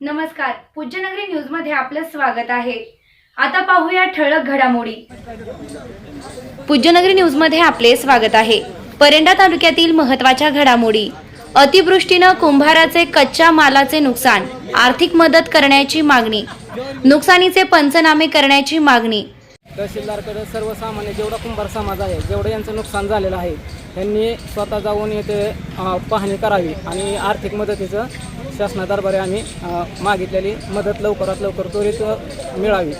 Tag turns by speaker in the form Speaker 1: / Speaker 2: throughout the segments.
Speaker 1: नमस्कार पूज्यनगरी न्यूजमध्ये आपलं स्वागत आहे. आता पाहूया ठळक घडामोडी. पूज्यनगरी न्यूजमध्ये आपले स्वागत आहे. परंडा तालुक्यातील महत्त्वाच्या घडामोडी. अतिवृष्टीनं कुंभाराचे कच्च्या मालाचे नुकसान आर्थिक मदत करण्याची मागणी नुकसानीचे पंचनामे करण्याची मागणी.
Speaker 2: तहसीलदारकडे सर्वसामान्य जेवढा कुंभार समाज आहे जेवढं यांचं नुकसान झालेलं आहे त्यांनी स्वतः जाऊन येथे पाहणी करावी आणि आर्थिक मदतीचं शासना दरबारी आम्ही मागितलेली मदत लवकरात लवकर त्वरित मिळावी.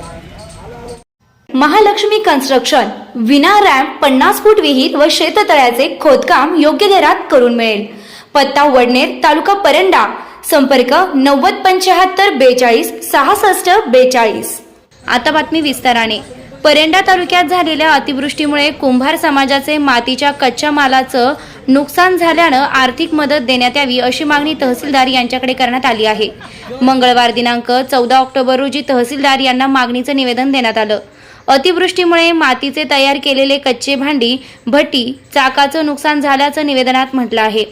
Speaker 1: महालक्ष्मी कन्स्ट्रक्शन विना रॅम्प पन्नास फूट विहीर व शेततळ्याचे खोदकाम योग्य दरात करून मिळेल. पत्ता वडनेर तालुका परंडा. संपर्क नव्वद पंच्याहत्तर बेचाळीस सहासष्ट बेचाळीस. आता बातमी विस्ताराने. परंडा तालुक्यात झालेल्या अतिवृष्टीमुळे कुंभार समाजाचे मातीच्या कच्च्या मालाचं नुकसान झाल्यानं आर्थिक मदत देण्यात यावी अशी मागणी तहसीलदार यांच्याकडे करण्यात आली आहे. मंगळवार दिनांक चौदा ऑक्टोबर रोजी तहसीलदार यांना मागणीचं निवेदन देण्यात आलं. अतिवृष्टीमुळे मातीचे तयार केलेले कच्चे भांडी भट्टी चाकाचं नुकसान झाल्याचं निवेदनात म्हटलं आहे.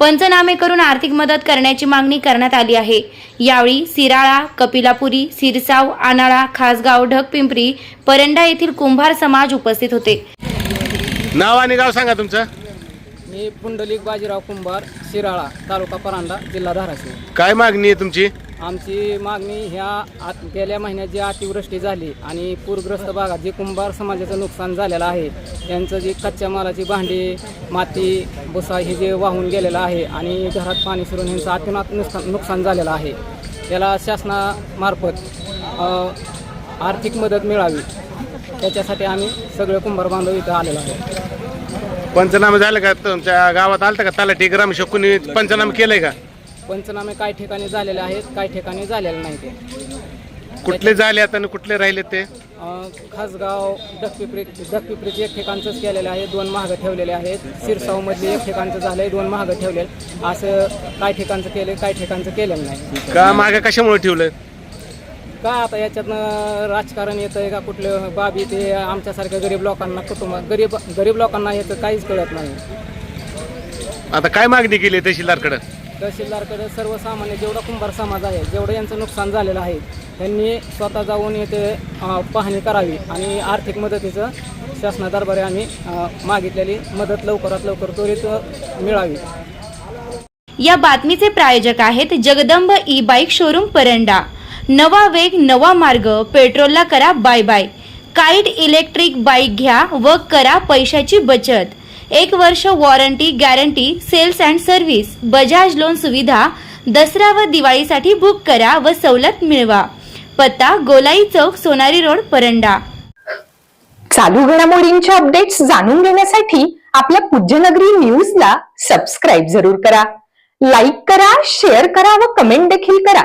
Speaker 1: पंचनामे करून आर्थिक मदत करण्याची मागणी करण्यात आली आहे. यावेळी सिराळा कपिलापुरी सिरसाव आनाळा खासगाव ढगपिंपरी परंडा येथील कुंभार समाज उपस्थित होते.
Speaker 3: नाव आणि गाव सांगा तुमचं.
Speaker 2: मी पुंडलिक बाजीराव कुंभार शिराळा तालुका परांडा जिल्हा धाराशिव.
Speaker 3: काय मागणी आहे तुमची?
Speaker 2: आमची मागणी ह्या आत गेल्या महिन्यात जी अतिवृष्टी झाली आणि पूरग्रस्त भागात जे कुंभार समाजाचं नुकसान झालेलं आहे त्यांचं जी कच्च्या मालाची भांडी माती भुसा हे जे वाहून गेलेलं आहे आणि घरात पाणी शिरून यांचं अतोनात नुकसान नुकसान झालेलं आहे. याला शासनामार्फत आर्थिक मदत मिळावी. त्याच्यासाठी आम्ही सगळे कुंभार बांधव इथं आलेलो आहे
Speaker 3: पंचनामे झालं का? तुमच्या गावात आलं का तलाठी ग्रामसेवक कोणी पंचनामे केलंय का?
Speaker 2: पंचनामे काही ठिकाणी झालेले आहेत काही ठिकाणी झालेले नाही ते.
Speaker 3: कुठले झाले आता आणि कुठले राहिले ते?
Speaker 2: अं, खासगाव डकपिपरी डकपिपरीचे एक ठिकाणचंच केलेलं आहे दोन महाग ठेवलेले आहेत. सिरसावमधले एक ठिकाणचं झालं आहे दोन महाग ठेवले असं काही ठिकाणचं केलं काही ठिकाणचं केलेलं नाही.
Speaker 3: का मागे कशामुळे ठेवलं
Speaker 2: काय आता याच्यातनं राजकारण येतं आहे का कुठलं बाब येते? आमच्यासारख्या गरीब लोकांना कुटुंब गरीब गरीब लोकांना याचं काहीच कळत नाही.
Speaker 3: आता काय मागणी केली तहसीलदारकडे?
Speaker 2: तहसीलदारकडे सर्वसामान्य जेवढा कुंभार समाज आहे जेवढं यांचं नुकसान झालेलं आहे त्यांनी स्वतः जाऊन येथे अ, पाहणी करावी आणि आर्थिक मदतीचं शासना दरबारी आम्ही अ, मागितलेली मदत लवकरात लवकर त्वरित मिळावी.
Speaker 1: या बातमीचे प्रायोजक आहेत Jagdamb E bike showroom Paranda. नवा वेग नवा मार्ग. पेट्रोलला करा bye bye. Kite electric bike घ्या व करा पैशाची बचत. एक वर्ष warranty guarantee sales and service Bajaj loan सुविधा दसरा व दिवाळीसाठी बुक करा व सवलत मिळवा. पत्ता गोलाई चौक सोनारी रोड परंडा.
Speaker 4: चालू घडामोडींचे अपडेट्स जाणून घेण्यासाठी आपल्या पूज्यनगरी न्यूजला सबस्क्राईब जरूर करा. लाईक करा शेअर करा व कमेंट देखील करा.